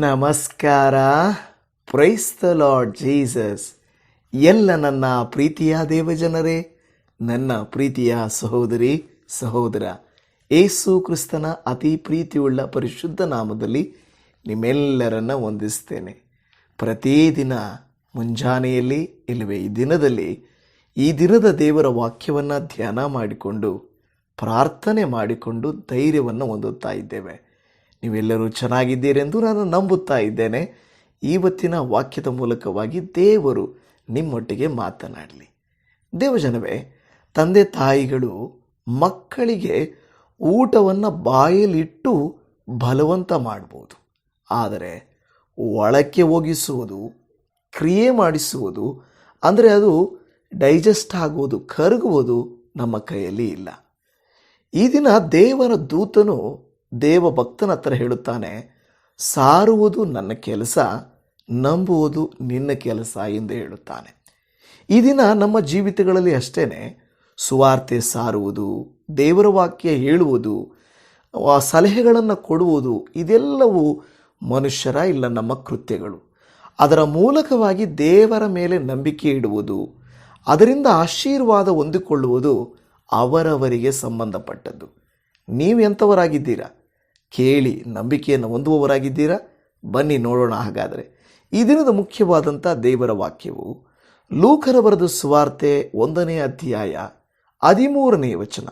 ನಮಸ್ಕಾರ. Praise the lord Jesus ಎಲ್ಲ ನನ್ನ ಪ್ರೀತಿಯ ದೇವಜನರೇ, ನನ್ನ ಪ್ರೀತಿಯ ಸಹೋದರಿ, ಸಹೋದರ. ಏಸು ಕ್ರಿಸ್ತನ ಅತಿ ಪ್ರೀತಿಯುಳ್ಳ ಪರಿಶುದ್ಧ ನಾಮದಲ್ಲಿ ನಿಮ್ಮೆಲ್ಲರನ್ನ ವಂದಿಸ್ತೇನೆ. ಪ್ರತಿದಿನ ಮುಂಜಾನೆಯಲ್ಲಿ, ಇಲ್ಲವೇ ಈ ದಿನದಲ್ಲಿ ಈ ದಿನದ ದೇವರ ವಾಕ್ಯವನ್ನು ಧ್ಯಾನ ಮಾಡಿಕೊಂಡು, ಪ್ರಾರ್ಥನೆ ಮಾಡಿಕೊಂಡು ಧೈರ್ಯವನ್ನು ಹೊಂದುತ್ತಾ ಇದ್ದೇವೆ. ನೀವೆಲ್ಲರೂ ಚೆನ್ನಾಗಿದ್ದೀರೆಂದು ನಾನು ನಂಬುತ್ತಾ ಇದ್ದೇನೆ. ಇವತ್ತಿನ ವಾಕ್ಯದ ಮೂಲಕವಾಗಿ ದೇವರು ನಿಮ್ಮೊಟ್ಟಿಗೆ ಮಾತನಾಡಲಿ. ದೇವಜನವೇ, ತಂದೆ ತಾಯಿಗಳು ಮಕ್ಕಳಿಗೆ ಊಟವನ್ನು ಬಾಯಲ್ಲಿಟ್ಟು ಬಲವಂತ ಮಾಡ್ಬೋದು. ಆದರೆ ಒಳಕ್ಕೆ ಹೋಗಿಸುವುದು, ಕ್ರಿಯೆ ಮಾಡಿಸುವುದು, ಅಂದರೆ ಅದು ಡೈಜೆಸ್ಟ್ ಆಗುವುದು, ಕರಗುವುದು ನಮ್ಮ ಕೈಯಲ್ಲಿ ಇಲ್ಲ. ಈ ದಿನ ದೇವರ ದೂತನು ದೇವ ಭಕ್ತನ ಹತ್ರ ಹೇಳುತ್ತಾನೆ, ಸಾರುವುದು ನನ್ನ ಕೆಲಸ, ನಂಬುವುದು ನಿನ್ನ ಕೆಲಸ ಎಂದು ಹೇಳುತ್ತಾನೆ. ಈ ದಿನ ನಮ್ಮ ಜೀವಿತಗಳಲ್ಲಿ ಅಷ್ಟೇ ಸುವಾರ್ತೆ ಸಾರುವುದು, ದೇವರ ವಾಕ್ಯ ಹೇಳುವುದು, ಆ ಸಲಹೆಗಳನ್ನು ಕೊಡುವುದು, ಇದೆಲ್ಲವೂ ಮನುಷ್ಯರ ಇಲ್ಲ, ನಮ್ಮ ಕೃತ್ಯಗಳು. ಅದರ ಮೂಲಕವಾಗಿ ದೇವರ ಮೇಲೆ ನಂಬಿಕೆ ಇಡುವುದು, ಅದರಿಂದ ಆಶೀರ್ವಾದ ಹೊಂದಿಕೊಳ್ಳುವುದು ಅವರವರಿಗೆ ಸಂಬಂಧಪಟ್ಟದ್ದು. ನೀವು ಎಂಥವರಾಗಿದ್ದೀರಾ? ಕೇಳಿ ನಂಬಿಕೆಯನ್ನು ಹೊಂದುವವರಾಗಿದ್ದೀರಾ? ಬನ್ನಿ ನೋಡೋಣ ಹಾಗಾದರೆ. ಈ ದಿನದ ಮುಖ್ಯವಾದಂಥ ದೇವರ ವಾಕ್ಯವು ಲೂಕರ ಬರೆದ ಸುವಾರ್ತೆ ಒಂದನೇ ಅಧ್ಯಾಯ ಹದಿಮೂರನೇ ವಚನ.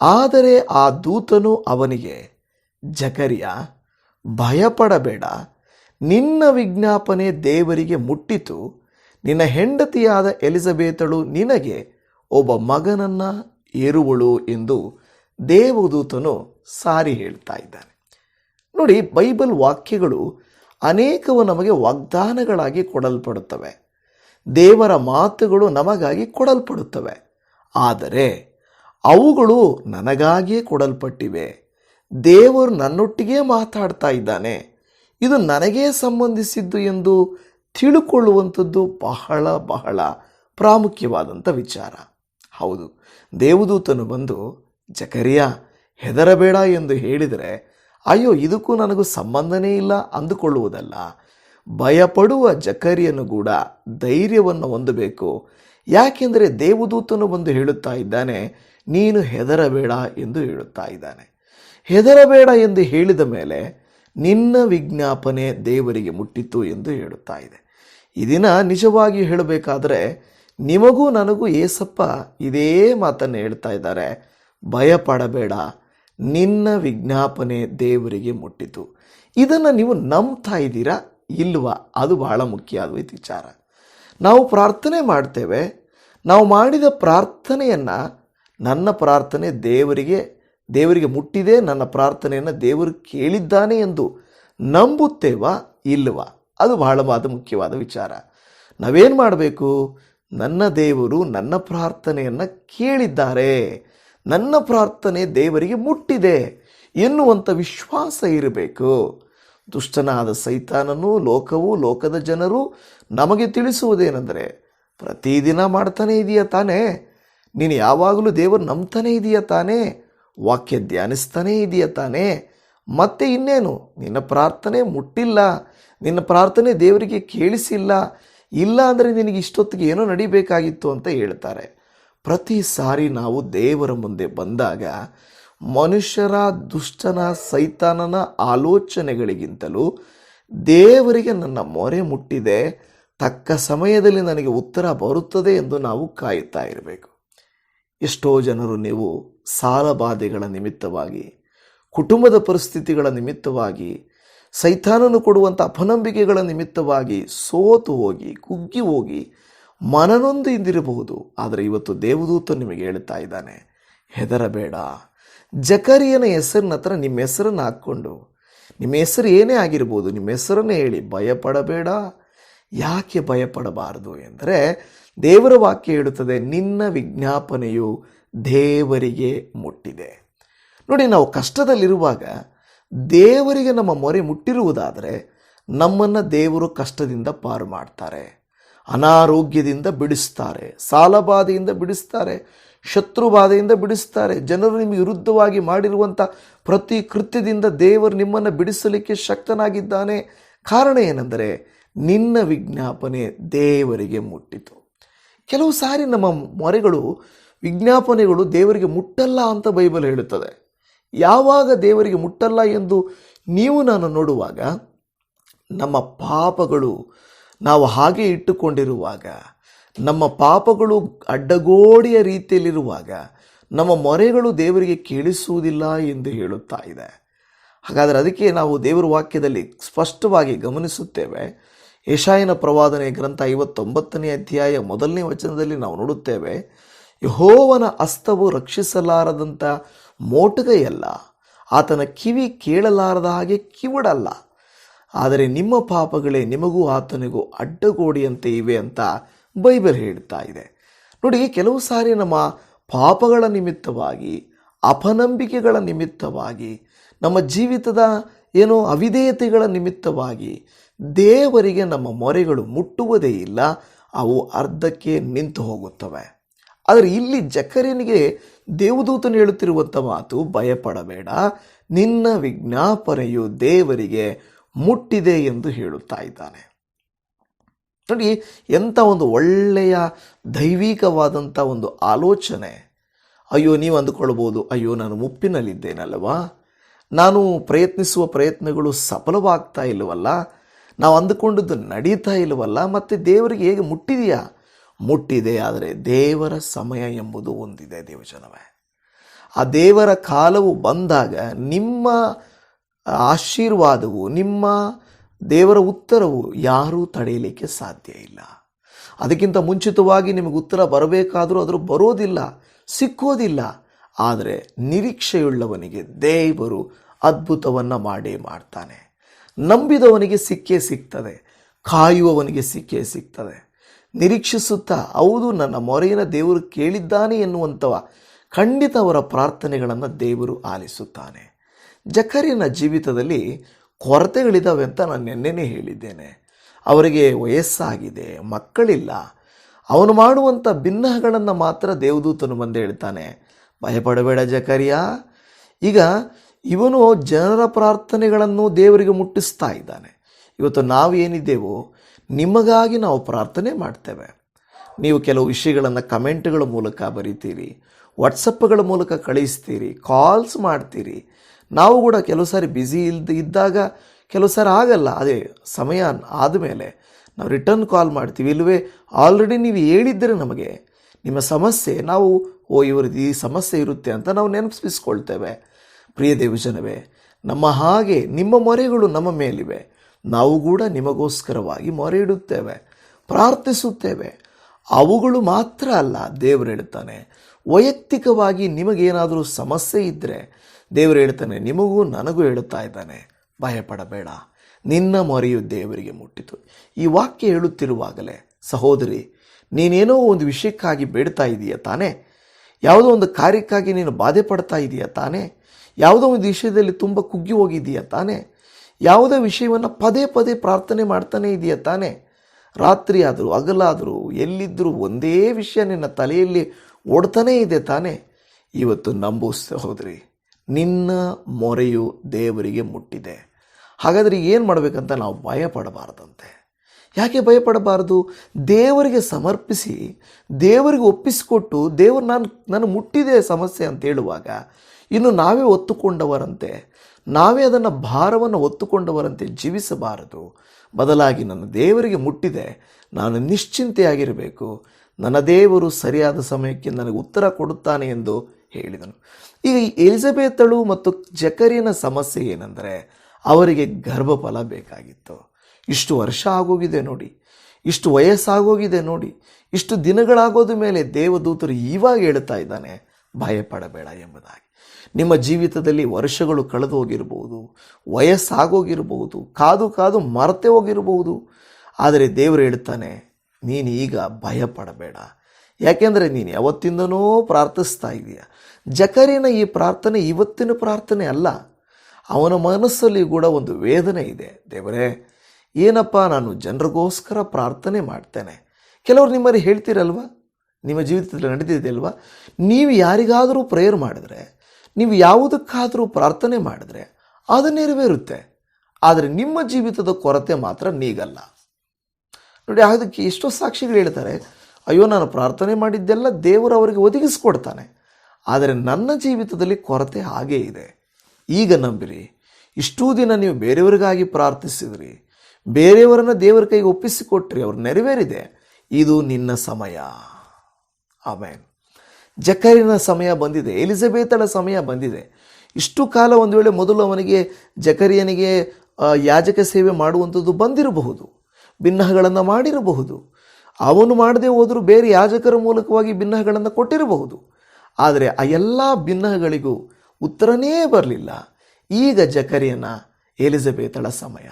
ಆದರೆ ಆ ದೂತನು ಅವನಿಗೆ, ಜಕರಿಯ, ಭಯಪಡಬೇಡ. ನಿನ್ನ ವಿಜ್ಞಾಪನೆ ದೇವರಿಗೆ ಮುಟ್ಟಿತು. ನಿನ್ನ ಹೆಂಡತಿಯಾದ ಎಲಿಜಬೇತಳು ನಿನಗೆ ಒಬ್ಬ ಮಗನನ್ನ ಏರುವಳು ಎಂದು ದೇವದೂತನು ಸಾರಿ ಹೇಳ್ತಾ ಇದ್ದಾನೆ. ನೋಡಿ, ಬೈಬಲ್ ವಾಕ್ಯಗಳು ಅನೇಕವು ನಮಗೆ ವಾಗ್ದಾನಗಳಾಗಿ ಕೊಡಲ್ಪಡುತ್ತವೆ. ದೇವರ ಮಾತುಗಳು ನಮಗಾಗಿ ಕೊಡಲ್ಪಡುತ್ತವೆ. ಆದರೆ ಅವುಗಳು ನನಗಾಗಿಯೇ ಕೊಡಲ್ಪಟ್ಟಿವೆ. ದೇವರು ನನ್ನೊಟ್ಟಿಗೆ ಮಾತಾಡ್ತಾ ಇದ್ದಾನೆ. ಇದು ನನಗೇ ಸಂಬಂಧಿಸಿದ್ದು ಎಂದು ತಿಳುಕೊಳ್ಳುವಂಥದ್ದು ಬಹಳ ಬಹಳ ಪ್ರಾಮುಖ್ಯವಾದಂಥ ವಿಚಾರ. ಹೌದು, ದೇವದೂತನು ಬಂದು, ಜಕರಿಯ ಹೆದರಬೇಡ ಎಂದು ಹೇಳಿದರೆ, ಅಯ್ಯೋ, ಇದಕ್ಕೂ ನನಗೂ ಸಂಬಂಧನೇ ಇಲ್ಲ ಅಂದುಕೊಳ್ಳುವುದಲ್ಲ. ಭಯಪಡುವ ಜಕರಿಯನ್ನು ಕೂಡ ಧೈರ್ಯವನ್ನು ಹೊಂದಬೇಕು. ಯಾಕೆಂದರೆ ದೇವದೂತನು ಬಂದು ಹೇಳುತ್ತಾ ಇದ್ದಾನೆ, ನೀನು ಹೆದರಬೇಡ ಎಂದು ಹೇಳುತ್ತಾ ಇದ್ದಾನೆ. ಹೆದರಬೇಡ ಎಂದು ಹೇಳಿದ ಮೇಲೆ ನಿನ್ನ ವಿಜ್ಞಾಪನೆ ದೇವರಿಗೆ ಮುಟ್ಟಿತು ಎಂದು ಹೇಳುತ್ತಾ ಇದೆ. ಇದಿನ ನಿಜವಾಗಿ ಹೇಳಬೇಕಾದರೆ, ನಿಮಗೂ ನನಗೂ ಏಸಪ್ಪ ಇದೇ ಮಾತನ್ನು ಹೇಳ್ತಾ ಇದ್ದಾರೆ. ಭಯಪಡಬೇಡ ನಿನ್ನ ವಿಜ್ಞಾಪನೆ ದೇವರಿಗೆ ಮುಟ್ಟಿತು. ಇದನ್ನು ನೀವು ನಂಬ್ತಾ ಇದ್ದೀರಾ? ಇಲ್ವಾ? ಅದು ಬಹಳ ಮುಖ್ಯ ವಿಚಾರ ನಾವು ಪ್ರಾರ್ಥನೆ ಮಾಡ್ತೇವೆ. ನಾವು ಮಾಡಿದ ಪ್ರಾರ್ಥನೆಯನ್ನು ನನ್ನ ಪ್ರಾರ್ಥನೆ ದೇವರಿಗೆ ದೇವರಿಗೆ ಮುಟ್ಟಿದೆ, ನನ್ನ ಪ್ರಾರ್ಥನೆಯನ್ನು ದೇವರು ಕೇಳಿದ್ದಾನೆ ಎಂದು ನಂಬುತ್ತೇವಾ? ಇಲ್ವಾ? ಅದು ಬಹಳವಾದ ಮುಖ್ಯವಾದ ವಿಚಾರ. ನಾವೇನು ಮಾಡಬೇಕು? ನನ್ನ ದೇವರು ನನ್ನ ಪ್ರಾರ್ಥನೆಯನ್ನು ಕೇಳಿದ್ದಾರೆ. ನನ್ನ ಪ್ರಾರ್ಥನೆ ದೇವರಿಗೆ ಮುಟ್ಟಿದೆ ಎನ್ನುವಂಥ ವಿಶ್ವಾಸ ಇರಬೇಕು. ದುಷ್ಟನಾದ ಸೈತಾನನು, ಲೋಕವು, ಲೋಕದ ಜನರು ನಮಗೆ ತಿಳಿಸುವುದೇನೆಂದರೆ ಪ್ರತಿದಿನ ಮಾಡ್ತಾನೇ ಇದೆಯಾ ತಾನೇ. ನೀನು ಯಾವಾಗಲೂ ದೇವರು ನಂಬ್ತಾನೇ ಇದೆಯಾ ತಾನೇ. ವಾಕ್ಯ ಧ್ಯಾನಿಸ್ತಾನೇ ಇದೆಯಾ ತಾನೇ. ಮತ್ತೆ ಇನ್ನೇನು? ನಿನ್ನ ಪ್ರಾರ್ಥನೆ ಮುಟ್ಟಿಲ್ಲ. ನಿನ್ನ ಪ್ರಾರ್ಥನೆ ದೇವರಿಗೆ ಕೇಳಿಸಿಲ್ಲ. ಇಲ್ಲ ಅಂದರೆ ನಿನಗೆ ಇಷ್ಟೊತ್ತಿಗೆ ಏನೋ ನಡಿಬೇಕಾಗಿತ್ತು ಅಂತ ಹೇಳ್ತಾರೆ. ಪ್ರತಿ ಸಾರಿ ನಾವು ದೇವರ ಮುಂದೆ ಬಂದಾಗ ಮನುಷ್ಯರ ದುಷ್ಟನ ಸೈತಾನನ ಆಲೋಚನೆಗಳಿಗಿಂತಲೂ ದೇವರಿಗೆ ನನ್ನ ಮೊರೆ ಮುಟ್ಟಿದೆ, ತಕ್ಕ ಸಮಯದಲ್ಲಿ ನನಗೆ ಉತ್ತರ ಬರುತ್ತದೆ ಎಂದು ನಾವು ಕಾಯುತ್ತಾ ಇರಬೇಕು. ಎಷ್ಟೋ ಜನರು ನೀವು ಸಾಲಬಾಧೆಗಳ ನಿಮಿತ್ತವಾಗಿ, ಕುಟುಂಬದ ಪರಿಸ್ಥಿತಿಗಳ ನಿಮಿತ್ತವಾಗಿ, ಸೈತಾನನು ಕೊಡುವಂಥ ಅಪನಂಬಿಕೆಗಳ ನಿಮಿತ್ತವಾಗಿ ಸೋತು ಹೋಗಿ, ಕುಗ್ಗಿ ಹೋಗಿ ಮನನೊಂದು ಇಂದಿರಬಹುದು ಆದರೆ ಇವತ್ತು ದೇವದೂತ ನಿಮಗೆ ಹೇಳ್ತಾ ಇದ್ದಾನೆ, ಹೆದರಬೇಡ. ಜಕರಿಯನ ಹೆಸರಿನ ಹತ್ರ ನಿಮ್ಮ ಹೆಸರನ್ನು ಹಾಕ್ಕೊಂಡು, ನಿಮ್ಮ ಹೆಸರು ಏನೇ ಆಗಿರ್ಬೋದು, ನಿಮ್ಮ ಹೆಸರನ್ನೇ ಹೇಳಿ, ಭಯಪಡಬೇಡ. ಯಾಕೆ ಭಯಪಡಬಾರದು? ಎಂದರೆ, ದೇವರ ವಾಕ್ಯ ಹೇಳುತ್ತದೆ, ನಿನ್ನ ವಿಜ್ಞಾಪನೆಯು ದೇವರಿಗೆ ಮುಟ್ಟಿದೆ. ನೋಡಿ, ನಾವು ಕಷ್ಟದಲ್ಲಿರುವಾಗ ದೇವರಿಗೆ ನಮ್ಮ ಮೊರೆ ಮುಟ್ಟಿರುವುದಾದರೆ ನಮ್ಮನ್ನು ದೇವರು ಕಷ್ಟದಿಂದ ಪಾರು ಮಾಡ್ತಾರೆ. ಅನಾರೋಗ್ಯದಿಂದ ಬಿಡಿಸ್ತಾರೆ, ಸಾಲಬಾಧೆಯಿಂದ ಬಿಡಿಸ್ತಾರೆ ಶತ್ರು ಬಾಧೆಯಿಂದ ಬಿಡಿಸ್ತಾರೆ. ಜನರು ನಿಮಗೆ ವಿರುದ್ಧವಾಗಿ ಮಾಡಿರುವಂಥ ಪ್ರತಿ ಕೃತ್ಯದಿಂದ ದೇವರು ನಿಮ್ಮನ್ನು ಬಿಡಿಸಲಿಕ್ಕೆ ಶಕ್ತನಾಗಿದ್ದಾನೆ. ಕಾರಣ ಏನೆಂದರೆ ನಿನ್ನ ವಿಜ್ಞಾಪನೆ ದೇವರಿಗೆ ಮುಟ್ಟಿತು. ಕೆಲವು ಸಾರಿ ನಮ್ಮ ಮೊರೆಗಳು, ವಿಜ್ಞಾಪನೆಗಳು ದೇವರಿಗೆ ಮುಟ್ಟಲ್ಲ ಅಂತ ಬೈಬಲ್ ಹೇಳುತ್ತದೆ. ಯಾವಾಗ ದೇವರಿಗೆ ಮುಟ್ಟಲ್ಲ ಎಂದು ನೀವು ನಾನು ನೋಡುವಾಗ ನಮ್ಮ ಪಾಪಗಳು ನಾವು ಹಾಗೆ ಇಟ್ಟುಕೊಂಡಿರುವಾಗ, ನಮ್ಮ ಪಾಪಗಳು ಅಡ್ಡಗೋಡಿಯ ರೀತಿಯಲ್ಲಿರುವಾಗ, ನಮ್ಮ ಮೊರೆಗಳು ದೇವರಿಗೆ ಕೇಳಿಸುವುದಿಲ್ಲ ಎಂದು ಹೇಳುತ್ತಾ ಇದೆ. ಹಾಗಾದರೆ ಅದಕ್ಕೆ ನಾವು ದೇವರ ವಾಕ್ಯದಲ್ಲಿ ಸ್ಪಷ್ಟವಾಗಿ ಗಮನಿಸುತ್ತೇವೆ. ಯಶಾಯನ ಪ್ರವಾದನೆ ಗ್ರಂಥ ಐವತ್ತೊಂಬತ್ತನೇ ಅಧ್ಯಾಯ ಮೊದಲನೇ ವಚನದಲ್ಲಿ ನಾವು ನೋಡುತ್ತೇವೆ, ಯಹೋವನ ಅಸ್ತವು ರಕ್ಷಿಸಲಾರದಂಥ ಮೋಟುಗೈಯಲ್ಲ, ಆತನ ಕಿವಿ ಕೇಳಲಾರದ ಹಾಗೆ ಕಿವುಡಲ್ಲ. ಆದರೆ ನಿಮ್ಮ ಪಾಪಗಳೇ ನಿಮಗೂ ಆತನಿಗೂ ಅಡ್ಡಗೋಡಿಯಂತೆ ಇವೆ ಅಂತ ಬೈಬಲ್ ಹೇಳ್ತಾ ಇದೆ. ನೋಡಿ, ಕೆಲವು ಸಾರಿ ನಮ್ಮ ಪಾಪಗಳ ನಿಮಿತ್ತವಾಗಿ, ಅಪನಂಬಿಕೆಗಳ ನಿಮಿತ್ತವಾಗಿ, ನಮ್ಮ ಜೀವಿತದ ಏನೋ ಅವಿಧೇಯತೆಗಳ ನಿಮಿತ್ತವಾಗಿ ದೇವರಿಗೆ ನಮ್ಮ ಮೊರೆಗಳು ಮುಟ್ಟುವುದೇ ಇಲ್ಲ, ಅವು ಅರ್ಧಕ್ಕೆ ನಿಂತು ಹೋಗುತ್ತವೆ. ಆದರೆ ಇಲ್ಲಿ ಜಕರಿಯನಿಗೆ ದೇವದೂತನು ಹೇಳುತ್ತಿರುವಂಥ ಮಾತು ಭಯಪಡಬೇಡ. ನಿನ್ನ ವಿಜ್ಞಾಪನೆಯು ದೇವರಿಗೆ ಮುಟ್ಟಿದೆ ಎಂದು ಹೇಳುತ್ತಾ ಇದ್ದಾನೆ. ನೋಡಿ, ಎಂಥ ಒಂದು ಒಳ್ಳೆಯ ದೈವಿಕವಾದಂಥ ಒಂದು ಆಲೋಚನೆ. ಅಯ್ಯೋ, ನೀವು ಅಂದುಕೊಳ್ಬೋದು, ಅಯ್ಯೋ, ನಾನು ಮುಪ್ಪಿನಲ್ಲಿದ್ದೇನಲ್ವಾ ನಾನು ಪ್ರಯತ್ನಿಸುವ ಪ್ರಯತ್ನಗಳು ಸಫಲವಾಗ್ತಾ ಇಲ್ಲವಲ್ಲ? ನಾವು ಅಂದುಕೊಂಡದ್ದು ನಡೀತಾ ಇಲ್ಲವಲ್ಲ? ಮತ್ತು ದೇವರಿಗೆ ಹೇಗೆ ಮುಟ್ಟಿದೆಯಾ? ಮುಟ್ಟಿದೆ, ಆದರೆ ದೇವರ ಸಮಯ ಎಂಬುದು ಒಂದಿದೆ ದೇವಜನವೇ. ಆ ದೇವರ ಕಾಲವು ಬಂದಾಗ ನಿಮ್ಮ ಆಶೀರ್ವಾದವು, ನಿಮ್ಮ ದೇವರ ಉತ್ತರವು ಯಾರೂ ತಡೆಯಲಿಕ್ಕೆ ಸಾಧ್ಯ ಇಲ್ಲ. ಅದಕ್ಕಿಂತ ಮುಂಚಿತವಾಗಿ ನಿಮಗೆ ಉತ್ತರ ಬರಬೇಕಾದರೂ ಅದ್ರ ಬರೋದಿಲ್ಲ, ಸಿಕ್ಕೋದಿಲ್ಲ. ಆದರೆ ನಿರೀಕ್ಷೆಯುಳ್ಳವನಿಗೆ ದೇವರು ಅದ್ಭುತವನ್ನು ಮಾಡೇ ಮಾಡ್ತಾನೆ. ನಂಬಿದವನಿಗೆ ಸಿಕ್ಕೇ ಸಿಗ್ತದೆ, ಕಾಯುವವನಿಗೆ ಸಿಕ್ಕೇ ಸಿಗ್ತದೆ. ನಿರೀಕ್ಷಿಸುತ್ತಾ, ಹೌದು, ನನ್ನ ಮೊರೆಯನ ದೇವರು ಕೇಳಿದ್ದಾನೆ ಎನ್ನುವಂಥವ ಖಂಡಿತ ಅವರ ಪ್ರಾರ್ಥನೆಗಳನ್ನು ದೇವರು ಆಲಿಸುತ್ತಾನೆ. ಜಕರಿಯನ ಜೀವಿತದಲ್ಲಿ ಕೊರತೆಗಳಿದ್ದಾವೆ ಅಂತ ನಾನು ನಿನ್ನೆನೇ ಹೇಳಿದ್ದೇನೆ. ಅವರಿಗೆ ವಯಸ್ಸಾಗಿದೆ, ಮಕ್ಕಳಿಲ್ಲ. ಅವನು ಮಾಡುವಂಥ ಭಿನ್ನಹಗಳನ್ನು ಮಾತ್ರ ದೇವದೂತನು ಬಂದು ಹೇಳ್ತಾನೆ. ಭಯಪಡಬೇಡ ಜಕರಿಯ ಈಗ ಇವನು ಜನರ ಪ್ರಾರ್ಥನೆಗಳನ್ನು ದೇವರಿಗೆ ಮುಟ್ಟಿಸ್ತಾ ಇದ್ದಾನೆ. ಇವತ್ತು ನಾವು ಏನಿದ್ದೇವೋ ನಿಮಗಾಗಿ ನಾವು ಪ್ರಾರ್ಥನೆ ಮಾಡ್ತೇವೆ. ನೀವು ಕೆಲವು ವಿಷಯಗಳನ್ನು ಕಮೆಂಟ್ಗಳ ಮೂಲಕ ಬರಿತೀರಿ ವಾಟ್ಸಪ್ಗಳ ಮೂಲಕ ಕಳಿಸ್ತೀರಿ, ಕಾಲ್ಸ್ ಮಾಡ್ತೀರಿ ನಾವು ಕೂಡ ಕೆಲವು ಸಾರಿ ಬ್ಯುಸಿ ಇಲ್ದ, ಇದ್ದಾಗ ಕೆಲವು ಸಾರಿ ಆಗಲ್ಲ. ಅದೇ ಸಮಯ ಆದಮೇಲೆ ನಾವು ರಿಟರ್ನ್ ಕಾಲ್ ಮಾಡ್ತೀವಿ. ಇಲ್ಲವೇ ಆಲ್ರೆಡಿ ನೀವು ಹೇಳಿದ್ದರೆ ನಮಗೆ ನಿಮ್ಮ ಸಮಸ್ಯೆ, ನಾವು, ಓ, ಇವ್ರದ್ದು ಈ ಸಮಸ್ಯೆ ಇರುತ್ತೆ ಅಂತ ನಾವು ನೆನಪಿಸ್ಕೊಳ್ತೇವೆ. ಪ್ರಿಯ ದೇವಜನವೇ, ನಮ್ಮ ಹಾಗೆ ನಿಮ್ಮ ಮೊರೆಗಳು ನಮ್ಮ ಮೇಲಿವೆ. ನಾವು ಕೂಡ ನಿಮಗೋಸ್ಕರವಾಗಿ ಮೊರೆ ಇಡುತ್ತೇವೆ, ಪ್ರಾರ್ಥಿಸುತ್ತೇವೆ. ಅವುಗಳು ಮಾತ್ರ ಅಲ್ಲ, ದೇವರು ಹೇಳ್ತಾನೆ. ವೈಯಕ್ತಿಕವಾಗಿ ನಿಮಗೇನಾದರೂ ಸಮಸ್ಯೆ ಇದ್ದರೆ ದೇವರು ಹೇಳ್ತಾನೆ, ನಿಮಗೂ ನನಗೂ ಹೇಳುತ್ತಾ ಇದ್ದಾನೆ. ಭಯಪಡಬೇಡ. ನಿನ್ನ ಮೊರೆಯು ದೇವರಿಗೆ ಮುಟ್ಟಿತು. ಈ ವಾಕ್ಯ ಹೇಳುತ್ತಿರುವಾಗಲೇ, ಸಹೋದರಿ, ನೀನೇನೋ ಒಂದು ವಿಷಯಕ್ಕಾಗಿ ಬೇಡ್ತಾ ಇದೀಯ ತಾನೇ? ಯಾವುದೋ ಒಂದು ಕಾರ್ಯಕ್ಕಾಗಿ ನೀನು ಬಾಧೆ ಪಡ್ತಾ ಇದೀಯ ತಾನೇ? ಯಾವುದೋ ಒಂದು ವಿಷಯದಲ್ಲಿ ತುಂಬ ಕುಗ್ಗಿ ಹೋಗಿದೀಯ ತಾನೇ? ಯಾವುದೋ ವಿಷಯವನ್ನು ಪದೇ ಪದೇ ಪ್ರಾರ್ಥನೆ ಮಾಡ್ತಾನೇ ಇದೆಯಾ ತಾನೇ? ರಾತ್ರಿ ಆದರೂ, ಹಗಲಾದರೂ ಎಲ್ಲಿದ್ದರೂ ಒಂದೇ ವಿಷಯ ನಿನ್ನ ತಲೆಯಲ್ಲಿ ಓಡ್ತಾನೇ ಇದೆ ತಾನೇ? ಇವತ್ತು ನಂಬು ಸಹೋದರಿ ನಿನ್ನ ಮೊರೆಯು ದೇವರಿಗೆ ಮುಟ್ಟಿದೆ. ಹಾಗಾದರೆ ಏನು ಮಾಡಬೇಕಂತ ನಾವು ಭಯಪಡಬಾರ್ದಂತೆ. ಯಾಕೆ ಭಯಪಡಬಾರದು? ದೇವರಿಗೆ ಸಮರ್ಪಿಸಿ, ದೇವರಿಗೆ ಒಪ್ಪಿಸಿಕೊಟ್ಟು, ದೇವರು ನಾನು ನಾನು ಮುಟ್ಟಿದೆ ಸಮಸ್ಯೆ ಅಂತ ಹೇಳುವಾಗ ಇನ್ನು ನಾವೇ ಒತ್ತುಕೊಂಡವರಂತೆ, ನಾವೇ ಅದನ್ನು ಭಾರವನ್ನು ಒತ್ತುಕೊಂಡವರಂತೆ ಜೀವಿಸಬಾರದು. ಬದಲಾಗಿ ನನ್ನ ದೇವರಿಗೆ ಮುಟ್ಟಿದೆ, ನಾನು ನಿಶ್ಚಿಂತೆಯಾಗಿರಬೇಕು. ನನ್ನ ದೇವರು ಸರಿಯಾದ ಸಮಯಕ್ಕೆ ನನಗೆ ಉತ್ತರ ಕೊಡುತ್ತಾನೆ ಎಂದು ಹೇಳಿದನು. ಈಗ ಈ ಎಲಿಜಬೆತಳು ಮತ್ತು ಜಕರಿಯನ ಸಮಸ್ಯೆ ಏನಂದರೆ ಅವರಿಗೆ ಗರ್ಭಫಲ ಬೇಕಾಗಿತ್ತು. ಇಷ್ಟು ವರ್ಷ ಆಗೋಗಿದೆ ನೋಡಿ, ಇಷ್ಟು ವಯಸ್ಸಾಗೋಗಿದೆ ನೋಡಿ, ಇಷ್ಟು ದಿನಗಳಾಗೋದ ಮೇಲೆ ದೇವದೂತರು ಇವಾಗ ಹೇಳ್ತಾ ಇದ್ದಾನೆ, ಭಯಪಡಬೇಡ ಎಂಬುದಾಗಿ. ನಿಮ್ಮ ಜೀವಿತದಲ್ಲಿ ವರ್ಷಗಳು ಕಳೆದು ಹೋಗಿರಬಹುದು ವಯಸ್ಸಾಗೋಗಿರಬಹುದು ಕಾದು ಕಾದು ಮರೆತೇ ಹೋಗಿರಬಹುದು ಆದರೆ ದೇವರು ಹೇಳ್ತಾನೆ ನೀನು ಈಗ ಭಯಪಡಬೇಡ. ಯಾಕೆಂದರೆ ನೀನು ಯಾವತ್ತಿಂದನೂ ಪ್ರಾರ್ಥಿಸ್ತಾ ಇದೆಯಾ. ಜಕರಿನ ಈ ಪ್ರಾರ್ಥನೆ ಇವತ್ತಿನ ಪ್ರಾರ್ಥನೆ ಅಲ್ಲ, ಅವನ ಮನಸ್ಸಲ್ಲಿ ಕೂಡ ಒಂದು ವೇದನೆ ಇದೆ. ದೇವರೇ, ಏನಪ್ಪ ನಾನು ಜನರಿಗೋಸ್ಕರ ಪ್ರಾರ್ಥನೆ ಮಾಡ್ತೇನೆ? ಕೆಲವರು ನಿಮ್ಮಲ್ಲಿ ಹೇಳ್ತೀರಲ್ವ? ನಿಮ್ಮ ಜೀವಿತದಲ್ಲಿ ನಡೆದಿದೆ ಅಲ್ವಾ? ನೀವು ಯಾರಿಗಾದರೂ ಪ್ರೇಯರ್ ಮಾಡಿದ್ರೆ, ನೀವು ಯಾವುದಕ್ಕಾದರೂ ಪ್ರಾರ್ಥನೆ ಮಾಡಿದ್ರೆ, ಅದು ನೆರವೇರುತ್ತೆ. ಆದರೆ ನಿಮ್ಮ ಜೀವಿತದ ಕೊರತೆ ಮಾತ್ರ ನೀಗಲ್ಲ. ನೋಡಿ ಅದಕ್ಕೆ ಎಷ್ಟೋ ಸಾಕ್ಷಿಗಳು ಹೇಳ್ತಾರೆ, ಅಯ್ಯೋ, ನಾನು ಪ್ರಾರ್ಥನೆ ಮಾಡಿದ್ದೆಲ್ಲ ದೇವರು ಅವರಿಗೆ ಒದಗಿಸ್ಕೊಡ್ತಾನೆ. ಆದರೆ ನನ್ನ ಜೀವಿತದಲ್ಲಿ ಕೊರತೆ ಹಾಗೇ ಇದೆ. ಈಗ ನಂಬಿರಿ, ಇಷ್ಟೂ ದಿನ ನೀವು ಬೇರೆಯವರಿಗಾಗಿ ಪ್ರಾರ್ಥಿಸಿದ್ರಿ, ಬೇರೆಯವರನ್ನು ದೇವರ ಕೈಗೆ ಒಪ್ಪಿಸಿಕೊಟ್ರಿ, ಅವ್ರು ನೆರವೇರಿದೆ. ಇದು ನಿನ್ನ ಸಮಯ. ಆಮೇನ್. ಜಕರಿನ ಸಮಯ ಬಂದಿದೆ, ಎಲಿಜಬೆತಳ ಸಮಯ ಬಂದಿದೆ. ಇಷ್ಟು ಕಾಲ ಒಂದು ವೇಳೆ ಮೊದಲು ಅವನಿಗೆ, ಜಕರಿಯನಿಗೆ ಯಾಜಕ ಸೇವೆ ಮಾಡುವಂಥದ್ದು ಬಂದಿರಬಹುದು ಭಿನ್ನಹಗಳನ್ನು ಮಾಡಿರಬಹುದು. ಅವನು ಮಾಡದೆ ಹೋದರೂ ಬೇರೆ ಯಾಜಕರ ಮೂಲಕವಾಗಿ ಭಿನ್ನಹಗಳನ್ನು ಕೊಟ್ಟಿರಬಹುದು. ಆದರೆ ಆ ಎಲ್ಲ ಭಿನ್ನಹಗಳಿಗೂ ಉತ್ತರನೇ ಬರಲಿಲ್ಲ. ಈಗ ಜಕರಿಯನ ಎಲಿಜಬೆತಳ ಸಮಯ.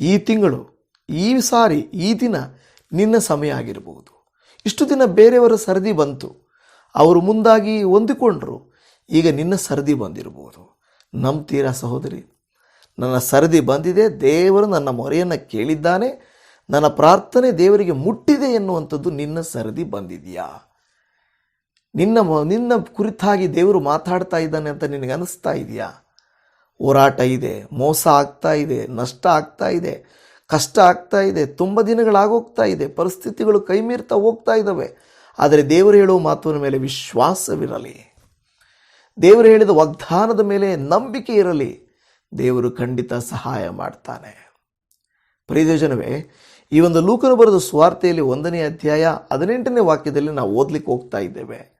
ಈ ತಿಂಗಳು, ಈ ಸಾರಿ, ಈ ದಿನ ನಿನ್ನ ಸಮಯ ಆಗಿರಬಹುದು. ಇಷ್ಟು ದಿನ ಬೇರೆಯವರ ಸರದಿ ಬಂತು. ಅವರು ಮುಂದಾಗಿ ಹೊಂದಿಕೊಂಡ್ರು. ಈಗ ನಿನ್ನ ಸರದಿ ಬಂದಿರಬಹುದು. ನಂಬ್ತೀರಾ ಸಹೋದರಿ? ನನ್ನ ಸರದಿ ಬಂದಿದೆ, ದೇವರು ನನ್ನ ಮೊರೆಯನ್ನು ಕೇಳಿದ್ದಾನೆ. ನನ್ನ ಪ್ರಾರ್ಥನೆ ದೇವರಿಗೆ ಮುಟ್ಟಿದೆ ಎನ್ನುವಂಥದ್ದು ನಿನ್ನ ಸರದಿ ಬಂದಿದೆಯಾ? ನಿನ್ನ ನಿನ್ನ ಕುರಿತಾಗಿ ದೇವರು ಮಾತಾಡ್ತಾ ಇದ್ದಾನೆ ಅಂತ ನಿನಗೆ ಅನಿಸ್ತಾ ಇದೆಯಾ? ಹೋರಾಟ ಇದೆ, ಮೋಸ ಆಗ್ತಾ ಇದೆ, ನಷ್ಟ ಆಗ್ತಾ ಇದೆ, ಕಷ್ಟ ಆಗ್ತಾ ಇದೆ, ತುಂಬ ದಿನಗಳಾಗೋಗ್ತಾ ಇದೆ, ಪರಿಸ್ಥಿತಿಗಳು ಕೈಮೀರ್ತಾ ಹೋಗ್ತಾ ಇದ್ದಾವೆ. ಆದರೆ ದೇವರು ಹೇಳುವ ಮಾತುವಿನ ಮೇಲೆ ವಿಶ್ವಾಸವಿರಲಿ. ದೇವರು ಹೇಳಿದ ವಾಗ್ದಾನದ ಮೇಲೆ ನಂಬಿಕೆ ಇರಲಿ. ದೇವರು ಖಂಡಿತ ಸಹಾಯ ಮಾಡ್ತಾನೆ. ಪ್ರಿಯೋಜನವೇ ಈ ಒಂದು ಲೂಕನು ಬರೆದ ಸ್ವಾರ್ಥೆಯಲ್ಲಿ ಒಂದನೇ ಅಧ್ಯಾಯ ಹದಿನೆಂಟನೇ ವಾಕ್ಯದಲ್ಲಿ ನಾವು ಓದ್ಲಿಕ್ಕೆ ಹೋಗ್ತಾ ಇದ್ದೇವೆ.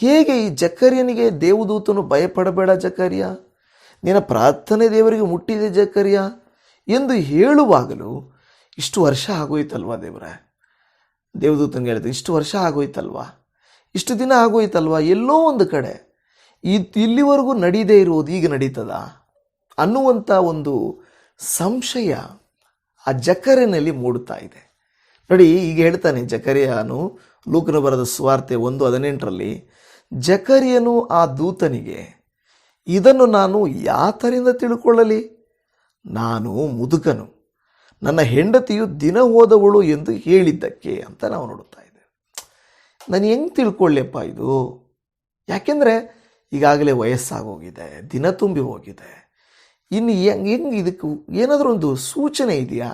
ಹೇಗೆ ಈ ಜಕರ್ಯನಿಗೆ ದೇವದೂತನು ಭಯಪಡಬೇಡ ಜಕರ್ಯ? ನಿನ್ನ ಪ್ರಾರ್ಥನೆ ದೇವರಿಗೆ ಮುಟ್ಟಿದೆ ಜಕರ್ಯ? ಎಂದು ಹೇಳುವಾಗಲೂ ಇಷ್ಟು ವರ್ಷ ಆಗೋಯ್ತಲ್ವಾ ದೇವರೇ? ದೇವದೂತನಿಗೆ ಹೇಳಿದೆ, ಇಷ್ಟು ವರ್ಷ ಆಗೋಯ್ತಲ್ವಾ? ಇಷ್ಟು ದಿನ ಆಗೋಯ್ತಲ್ವಾ? ಎಲ್ಲೋ ಒಂದು ಕಡೆ ಇದು ಇಲ್ಲಿವರೆಗೂ ನಡೀದೇ ಇರುವುದು ಈಗ ನಡೀತದ? ಅನ್ನುವಂಥ ಒಂದು ಸಂಶಯ ಆ ಜಕರಿನಲ್ಲಿ ಮೂಡುತ್ತಾ ಇದೆ. ನೋಡಿ, ಈಗ ಹೇಳ್ತಾನೆ ಜಕರಿಯಾನು ಲೂಕನ ಬರದ ಸ್ವಾರ್ತೆ ಒಂದು ಹದಿನೆಂಟರಲ್ಲಿ ಜಕರಿಯನು ಆ ದೂತನಿಗೆ, ಇದನ್ನು ನಾನು ಯಾತರಿಂದ ತಿಳ್ಕೊಳ್ಳಲಿ? ನಾನು ಮುದುಕನು. ನನ್ನ ಹೆಂಡತಿಯು ದಿನ ಹೋದವಳು ಎಂದು ಹೇಳಿದ್ದಕ್ಕೆ ಅಂತ ನಾವು ನೋಡುತ್ತಾ ಇದ್ದೇವೆ. ನಾನು ಹೆಂಗೆ ತಿಳ್ಕೊಳ್ಳಿಯಪ್ಪ ಇದು? ಯಾಕೆಂದರೆ ಈಗಾಗಲೇ ವಯಸ್ಸಾಗೋಗಿದೆ, ದಿನ ತುಂಬಿ ಹೋಗಿದೆ. ಇನ್ನು ಹೆಂಗೆ ಹೆಂಗೆ ಇದಕ್ಕೆ ಏನಾದರೂ ಒಂದು ಸೂಚನೆ ಇದೆಯಾ?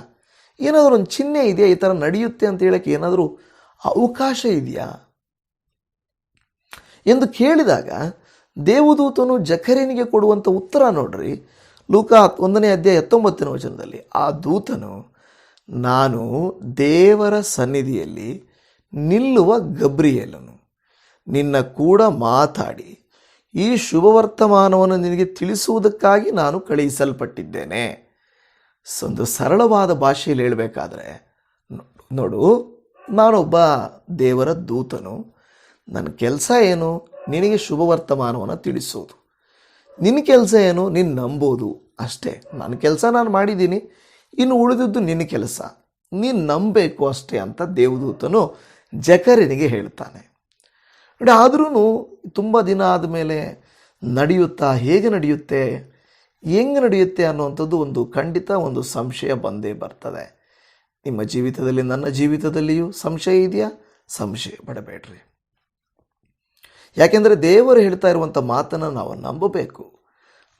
ಏನಾದರೂ ಒಂದು ಚಿಹ್ನೆ ಇದೆಯಾ? ಈ ಥರ ನಡೆಯುತ್ತೆ ಅಂತ ಹೇಳೋಕ್ಕೆ ಏನಾದರೂ ಅವಕಾಶ ಇದೆಯಾ? ಎಂದು ಕೇಳಿದಾಗ ದೇವದೂತನು ಜಖರಿನಿಗೆ ಕೊಡುವಂಥ ಉತ್ತರ ನೋಡ್ರಿ. ಲೂಕ ಒಂದನೇ ಅಧ್ಯಾಯ ಹತ್ತೊಂಬತ್ತನೇ ವಚನದಲ್ಲಿ, ಆ ದೂತನು, ನಾನು ದೇವರ ಸನ್ನಿಧಿಯಲ್ಲಿ ನಿಲ್ಲುವ ಗಬ್ರಿಯೇಲನು. ನಿನ್ನ ಕೂಡ ಮಾತಾಡಿ. ಈ ಶುಭವರ್ತಮಾನವನ್ನು ನಿನಗೆ ತಿಳಿಸುವುದಕ್ಕಾಗಿ ನಾನು ಕಳುಹಿಸಲ್ಪಟ್ಟಿದ್ದೇನೆ. ಒಂದು ಸರಳವಾದ ಭಾಷೆಯಲ್ಲಿ ಹೇಳಬೇಕಾದ್ರೆ, ನೋಡು, ನಾನೊಬ್ಬ ದೇವರ ದೂತನು. ನನ್ನ ಕೆಲಸ ಏನು? ನಿನಗೆ ಶುಭವರ್ತಮಾನವನ್ನು ತಿಳಿಸೋದು. ನಿನ್ನ ಕೆಲಸ ಏನು? ನೀನು ನಂಬೋದು. ಅಷ್ಟೇ. ನನ್ನ ಕೆಲಸ ನಾನು ಮಾಡಿದ್ದೀನಿ. ಇನ್ನು ಉಳಿದಿದ್ದು ನಿನ್ನ ಕೆಲಸ. ನೀನು ನಂಬಬೇಕು ಅಷ್ಟೇ ಅಂತ ದೇವದೂತನು ಜಕರಿನಿಗೆ ಹೇಳ್ತಾನೆ. ನೋಡಿ ಆದ್ರೂ ತುಂಬ ದಿನ ಆದಮೇಲೆ ನಡೆಯುತ್ತಾ, ಹೇಗೆ ನಡೆಯುತ್ತೆ, ಹೆಂಗೆ ನಡೆಯುತ್ತೆ ಅನ್ನುವಂಥದ್ದು ಒಂದು ಖಂಡಿತ ಒಂದು ಸಂಶಯ ಬಂದೇ ಬರ್ತದೆ. ನಿಮ್ಮ ಜೀವಿತದಲ್ಲಿ, ನನ್ನ ಜೀವಿತದಲ್ಲಿಯೂ ಸಂಶಯ ಇದೆಯಾ? ಸಂಶಯ ಪಡಬೇಡ್ರಿ. ಯಾಕೆಂದರೆ ದೇವರು ಹೇಳ್ತಾ ಇರುವಂಥ ಮಾತನ್ನು ನಾವು ನಂಬಬೇಕು.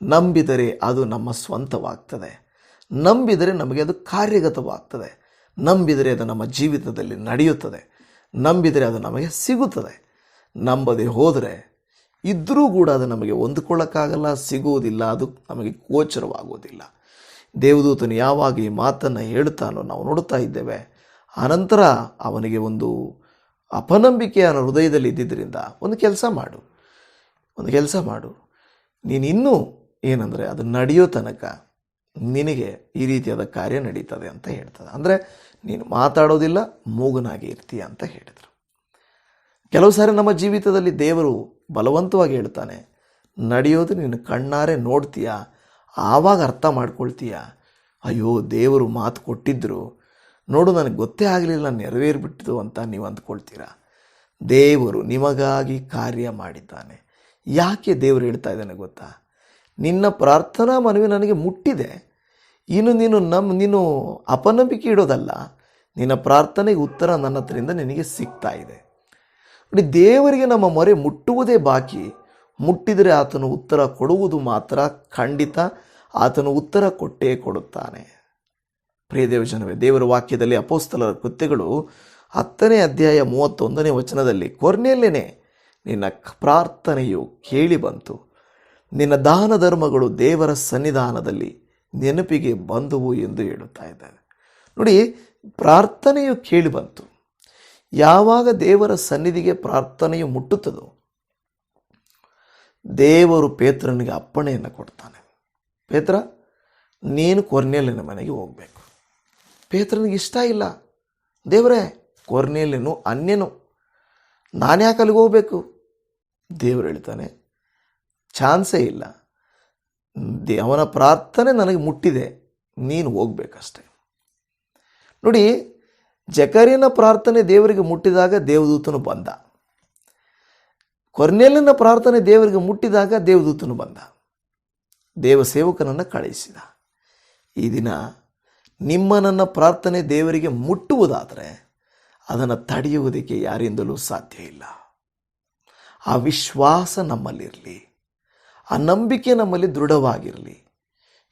ನಂಬಿದರೆ ಅದು ನಮ್ಮ ಸ್ವಂತವಾಗ್ತದೆ. ನಂಬಿದರೆ ನಮಗೆ ಅದು ಕಾರ್ಯಗತವಾಗ್ತದೆ. ನಂಬಿದರೆ ಅದು ನಮ್ಮ ಜೀವಿತದಲ್ಲಿ ನಡೆಯುತ್ತದೆ. ನಂಬಿದರೆ ಅದು ನಮಗೆ ಸಿಗುತ್ತದೆ. ನಂಬದೆ ಹೋದರೆ ಇದ್ದರೂ ಕೂಡ ಅದು ನಮಗೆ ಹೊಂದ್ಕೊಳ್ಳೋಕ್ಕಾಗಲ್ಲ, ಸಿಗುವುದಿಲ್ಲ, ಅದು ನಮಗೆ ಗೋಚರವಾಗುವುದಿಲ್ಲ. ದೇವದೂತನು ಯಾವಾಗ ಈ ಮಾತನ್ನು ಹೇಳ್ತಾನೋ ನಾವು ನೋಡುತ್ತಾ ಇದ್ದೇವೆ. ಆನಂತರ ಅವನಿಗೆ ಒಂದು ಅಪನಂಬಿಕೆಯ ಹೃದಯದಲ್ಲಿ ಇದ್ದಿದ್ದರಿಂದ ಒಂದು ಕೆಲಸ ಮಾಡು. ಒಂದು ಕೆಲಸ ಮಾಡು. ನೀನು ಇನ್ನೂ ಏನಂದರೆ ಅದು ನಡೆಯೋ ತನಕ ನಿನಗೆ ಈ ರೀತಿಯಾದ ಕಾರ್ಯ ನಡೀತದೆ ಅಂತ ಹೇಳ್ತದೆ. ಅಂದರೆ ನೀನು ಮಾತಾಡೋದಿಲ್ಲ, ಮೂಗನಾಗಿ ಇರ್ತೀಯ ಅಂತ ಹೇಳಿದರು. ಕೆಲವು ಸಾರಿ ನಮ್ಮ ಜೀವಿತದಲ್ಲಿ ದೇವರು ಬಲವಂತವಾಗಿ ಹೇಳ್ತಾನೆ, ನಡೆಯೋದು ನೀನು ಕಣ್ಣಾರೆ ನೋಡ್ತೀಯ, ಆವಾಗ ಅರ್ಥ ಮಾಡ್ಕೊಳ್ತೀಯ, ಅಯ್ಯೋ ದೇವರು ಮಾತು ಕೊಟ್ಟಿದ್ದರು ನೋಡು, ನನಗೆ ಗೊತ್ತೇ ಆಗಲಿಲ್ಲ ನೆರವೇರಿಬಿಟ್ಟಿತು ಅಂತ ನೀವು ಅಂದ್ಕೊಳ್ತೀರಾ? ದೇವರು ನಿಮಗಾಗಿ ಕಾರ್ಯ ಮಾಡಿದ್ದಾನೆ. ಯಾಕೆ ದೇವರು ಹೇಳ್ತಾ ಇದ್ದಾನೆ ಗೊತ್ತಾ? ನಿನ್ನ ಪ್ರಾರ್ಥನಾ ಮನವಿ ನನಗೆ ಮುಟ್ಟಿದೆ. ಇನ್ನು ನೀನು ನಮ್ಮ ನೀನು ಅಪನಂಬಿಕೆ ಇಡೋದಲ್ಲ. ನಿನ್ನ ಪ್ರಾರ್ಥನೆಗೆ ಉತ್ತರ ನನ್ನ ಹತ್ರದಿಂದ ನಿನಗೆ ಸಿಗ್ತಾ ಇದೆ. ನೋಡಿ, ದೇವರಿಗೆ ನಮ್ಮ ಮೊರೆ ಮುಟ್ಟುವುದೇ ಬಾಕಿ. ಮುಟ್ಟಿದರೆ ಆತನು ಉತ್ತರ ಕೊಡುವುದು ಮಾತ್ರ ಖಂಡಿತ. ಆತನು ಉತ್ತರ ಕೊಟ್ಟೇ ಕೊಡುತ್ತಾನೆ. ಪ್ರಿಯ ದೇವಜನವೇ ದೇವರ ವಾಕ್ಯದಲ್ಲಿ ಅಪೋಸ್ತಲರ ಕೃತ್ಯಗಳು ಹತ್ತನೇ ಅಧ್ಯಾಯ ಮೂವತ್ತೊಂದನೇ ವಚನದಲ್ಲಿ ಕೊರ್ನೆಯಲ್ಲೇನೆ ನಿನ್ನ ಪ್ರಾರ್ಥನೆಯು ಕೇಳಿ ಬಂತು. ನಿನ್ನ ದಾನ ಧರ್ಮಗಳು ದೇವರ ಸನ್ನಿಧಾನದಲ್ಲಿ ನೆನಪಿಗೆ ಬಂದುವು ಎಂದು ಹೇಳುತ್ತಾ ಇದ್ದಾರೆ ನೋಡಿ, ಪ್ರಾರ್ಥನೆಯು ಕೇಳಿ ಬಂತು. ಯಾವಾಗ ದೇವರ ಸನ್ನಿಧಿಗೆ ಪ್ರಾರ್ಥನೆಯು ಮುಟ್ಟುತ್ತದೋ, ದೇವರು ಪೇತ್ರನಿಗೆ ಅಪ್ಪಣೆಯನ್ನು ಕೊಡ್ತಾನೆ. ಪೇತ್ರ, ನೀನು ಕೊರ್ನೆಲಿನ ಮನೆಗೆ ಹೋಗಬೇಕು. ಪೇತ್ರನಿಗೆ ಇಷ್ಟ ಇಲ್ಲ. ದೇವರೇ ಕೊರ್ನೇಲಿನು ಅನ್ಯನು. ನಾನು ಯಾಕೆ ಅಲ್ಲಿಗೆ ಹೋಗಬೇಕು? ದೇವರು ಹೇಳ್ತಾನೆ, ಚಾನ್ಸೇ ಇಲ್ಲ. ಅವನ ಪ್ರಾರ್ಥನೆ ನನಗೆ ಮುಟ್ಟಿದೆ. ನೀನು ಹೋಗ್ಬೇಕಷ್ಟೆ. ನೋಡಿ, ಜಕರಿನ ಪ್ರಾರ್ಥನೆ ದೇವರಿಗೆ ಮುಟ್ಟಿದಾಗ ದೇವದೂತನು ಬಂದ. ಕೊರ್ನೆಲಿನ ಪ್ರಾರ್ಥನೆ ದೇವರಿಗೆ ಮುಟ್ಟಿದಾಗ ದೇವದೂತನು ಬಂದ. ದೇವ ಸೇವಕನನ್ನು ಕಳುಹಿಸಿದ. ಈ ದಿನ ನಿಮ್ಮ ನನ್ನ ಪ್ರಾರ್ಥನೆ ದೇವರಿಗೆ ಮುಟ್ಟುವುದಾದರೆ ಅದನ್ನು ತಡೆಯುವುದಕ್ಕೆ ಯಾರಿಂದಲೂ ಸಾಧ್ಯ ಇಲ್ಲ. ಆ ವಿಶ್ವಾಸ ನಮ್ಮಲ್ಲಿರಲಿ, ಆ ನಂಬಿಕೆ ನಮ್ಮಲ್ಲಿ ದೃಢವಾಗಿರಲಿ.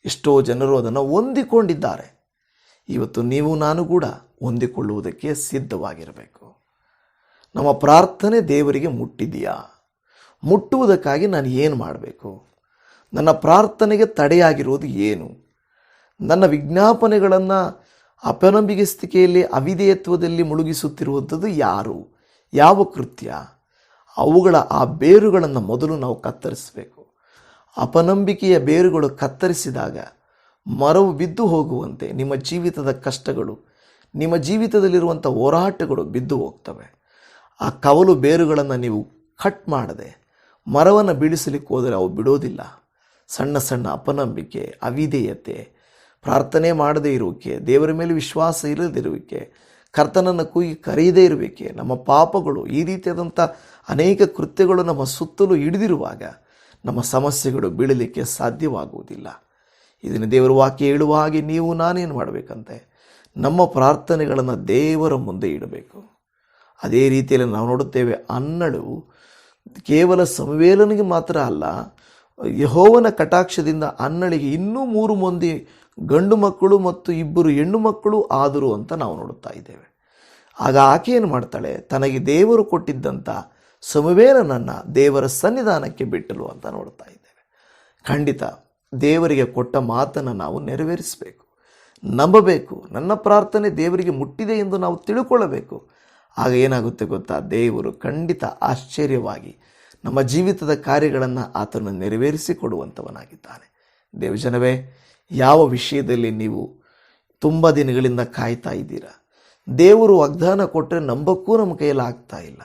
ಎಷ್ಟೋ ಜನರು ಅದನ್ನು ಹೊಂದಿಕೊಂಡಿದ್ದಾರೆ. ಇವತ್ತು ನೀವು ನಾನು ಕೂಡ ಹೊಂದಿಕೊಳ್ಳುವುದಕ್ಕೆ ಸಿದ್ಧವಾಗಿರಬೇಕು. ನಮ್ಮ ಪ್ರಾರ್ಥನೆ ದೇವರಿಗೆ ಮುಟ್ಟಿದೆಯಾ? ಮುಟ್ಟುವುದಕ್ಕಾಗಿ ನಾನು ಏನು ಮಾಡಬೇಕು? ನನ್ನ ಪ್ರಾರ್ಥನೆಗೆ ತಡೆಯಾಗಿರುವುದು ಏನು? ನನ್ನ ವಿಜ್ಞಾಪನೆಗಳನ್ನು ಅಪನಂಬಿಕೆಸ್ತಿಕೆಯಲ್ಲಿ ಅವಿಧೇಯತ್ವದಲ್ಲಿ ಮುಳುಗಿಸುತ್ತಿರುವಂಥದ್ದು ಯಾರು? ಯಾವ ಕೃತ್ಯ? ಅವುಗಳ ಆ ಬೇರುಗಳನ್ನು ಮೊದಲು ನಾವು ಕತ್ತರಿಸಬೇಕು. ಅಪನಂಬಿಕೆಯ ಬೇರುಗಳು ಕತ್ತರಿಸಿದಾಗ ಮರವು ಬಿದ್ದು ಹೋಗುವಂತೆ ನಿಮ್ಮ ಜೀವಿತದ ಕಷ್ಟಗಳು, ನಿಮ್ಮ ಜೀವಿತದಲ್ಲಿರುವಂಥ ಹೋರಾಟಗಳು ಬಿದ್ದು ಹೋಗ್ತವೆ. ಆ ಕವಲು ಬೇರುಗಳನ್ನು ನೀವು ಕಟ್ ಮಾಡದೆ ಮರವನ್ನು ಬೀಳಿಸಲಿಕ್ಕೆ ಹೋದರೆ ಅವು ಬಿಡೋದಿಲ್ಲ. ಸಣ್ಣ ಸಣ್ಣ ಅಪನಂಬಿಕೆ, ಅವಿಧೇಯತೆ ಪ್ರಾರ್ಥನೆ ಮಾಡದೇ ಇರುವಿಕೆ, ದೇವರ ಮೇಲೆ ವಿಶ್ವಾಸ ಇಲ್ಲದಿರುವಿಕೆ ಕರ್ತನನ್ನು ಕೂಗಿ ಕರೆಯದೇ ಇರಬೇಕೆ ನಮ್ಮ ಪಾಪಗಳು ಈ ರೀತಿಯಾದಂಥ ಅನೇಕ ಕೃತ್ಯಗಳು ನಮ್ಮ ಸುತ್ತಲೂ ಹಿಡಿದಿರುವಾಗ ನಮ್ಮ ಸಮಸ್ಯೆಗಳು ಬೀಳಲಿಕ್ಕೆ ಸಾಧ್ಯವಾಗುವುದಿಲ್ಲ. ಇದನ್ನು ದೇವರ ವಾಕ್ಯ ಹೇಳುವ ಹಾಗೆ ನೀವು ನಾನೇನು ಮಾಡಬೇಕಂತೆ? ನಮ್ಮ ಪ್ರಾರ್ಥನೆಗಳನ್ನು ದೇವರ ಮುಂದೆ ಇಡಬೇಕು. ಅದೇ ರೀತಿಯಲ್ಲಿ ನಾವು ನೋಡುತ್ತೇವೆ ಅನ್ನಳು ಕೇವಲ ಸಂವೇಲನಿಗೆ ಮಾತ್ರ ಅಲ್ಲ, ಯಹೋವನ ಕಟಾಕ್ಷದಿಂದ ಅನ್ನಳಿಗೆ ಇನ್ನೂ ಮೂರು ಮಂದಿ ಗಂಡು ಮಕ್ಕಳು ಮತ್ತು ಇಬ್ಬರು ಹೆಣ್ಣು ಮಕ್ಕಳು ಆದರು ಅಂತ ನಾವು ನೋಡುತ್ತಾ ಇದ್ದೇವೆ. ಆಗ ಆಕೆ ಏನು ಮಾಡ್ತಾಳೆ? ತನಗೆ ದೇವರು ಕೊಟ್ಟಿದ್ದಂಥ ಸಮವೇಲನನ್ನು ದೇವರ ಸನ್ನಿಧಾನಕ್ಕೆ ಬಿಟ್ಟಲು ಅಂತ ನೋಡ್ತಾ ಇದ್ದೇವೆ. ಖಂಡಿತ ದೇವರಿಗೆ ಕೊಟ್ಟ ಮಾತನ್ನು ನಾವು ನೆರವೇರಿಸಬೇಕು. ನಂಬಬೇಕು. ನನ್ನ ಪ್ರಾರ್ಥನೆ ದೇವರಿಗೆ ಮುಟ್ಟಿದೆ ಎಂದು ನಾವು ತಿಳ್ಕೊಳ್ಳಬೇಕು. ಆಗ ಏನಾಗುತ್ತೆ ಗೊತ್ತಾ? ದೇವರು ಖಂಡಿತ ಆಶ್ಚರ್ಯವಾಗಿ ನಮ್ಮ ಜೀವಿತದ ಕಾರ್ಯಗಳನ್ನು ಆತನು ನೆರವೇರಿಸಿ ಕೊಡುವಂಥವನಾಗಿದ್ದಾನೆ ದೇವಜನವೇ ಯಾವ ವಿಷಯದಲ್ಲಿ ನೀವು ತುಂಬ ದಿನಗಳಿಂದ ಕಾಯ್ತಾ ಇದ್ದೀರಾ? ದೇವರು ವಾಗ್ದಾನ ಕೊಟ್ಟರೆ ನಂಬಕ್ಕೂ ನಮ್ಮ ಕೈಯಲ್ಲಿ ಆಗ್ತಾ ಇಲ್ಲ.